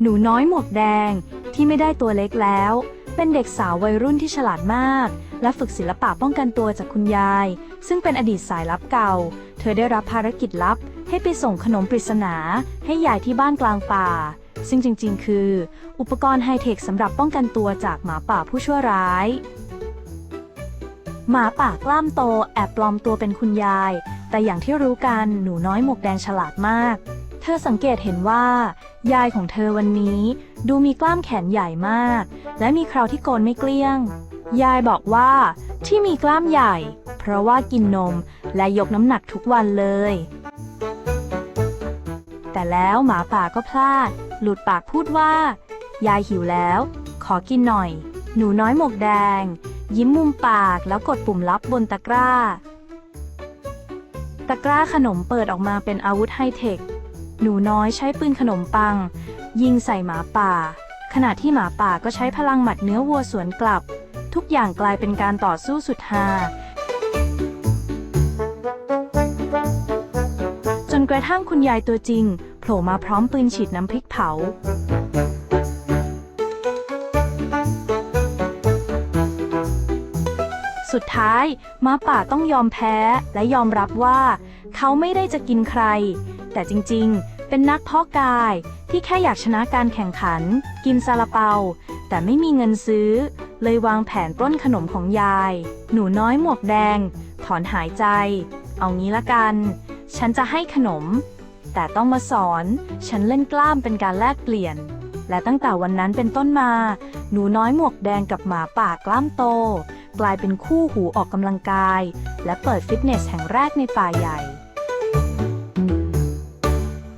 หนูน้อยหมวกแดงที่ไม่ได้ตัวเล็กแล้ว เป็นเด็กสาววัยรุ่นที่ฉลาดมาก และฝึกศิลปะป้องกันตัวจากคุณยาย ซึ่งเป็นอดีตสายลับเก่า เธอได้รับภารกิจลับ ให้ไปส่งขนมปริศนา ให้ยายที่บ้านกลางป่า ซึ่งจริง ๆ คือ อุปกรณ์ไฮเทคสำหรับป้องกันตัวจากหมาป่าผู้ชั่วร้ายหมาป่ากล้ามโตแอบปลอมตัวเป็นคุณยาย แต่อย่างที่รู้กันหนูน้อยหมวกแดงฉลาดมาก เธอสังเกตเห็นว่า ยายของเธอวันนี้ดูมีกล้ามแขนใหญ่มาก และมีคราวที่โกนไม่เกลี้ยง ยายบอกว่าที่มีกล้ามใหญ่ เพราะว่ากินนมและยกน้ำหนักทุกวันเลย แต่แล้วหมาป่าก็พลาด หลุดปากพูดว่า ยายหิวแล้ว ขอกินหน่อย หนูน้อยหมวกแดง ยิ้มมุมปากแล้วกดปุ่มลับบนตะกร้า ตะกร้าขนมเปิดออกมาเป็นอาวุธไฮเทค หนูน้อยใช้ปืนขนมปัง ยิงใส่หมาป่า ขณะที่หมาป่าก็ใช้พลังหมัดเนื้อวัวสวนกลับ ทุกอย่างกลายเป็นการต่อสู้สุดฮาจนกระทั่งคุณยายตัวจริงโผล่มาพร้อมปืนฉีดน้ำพริกเผาสุดท้ายหมาป่าต้องยอมแพ้และยอมรับว่า เขาไม่ได้จะกินใคร แต่จริงๆ เป็นนักเพาะกายที่แค่อยากชนะการแข่งขัน กินซาลาเปา แต่ไม่มีเงินซื้อ เลยวางแผนปล้นขนมของยาย หนูน้อยหมวกแดง ถอนหายใจ เอางี้ละกัน ฉันจะให้ขนม แต่ต้องมาสอน ฉันเล่นกล้ามเป็นการแลกเปลี่ยน และตั้งแต่วันนั้นเป็นต้นมา หนูน้อยหมวกแดงกับหมาป่ากล้ามโต กลายเป็นคู่หูออกกำลังกาย และเปิดฟิตเนสแห่งแรกในป่าใหญ่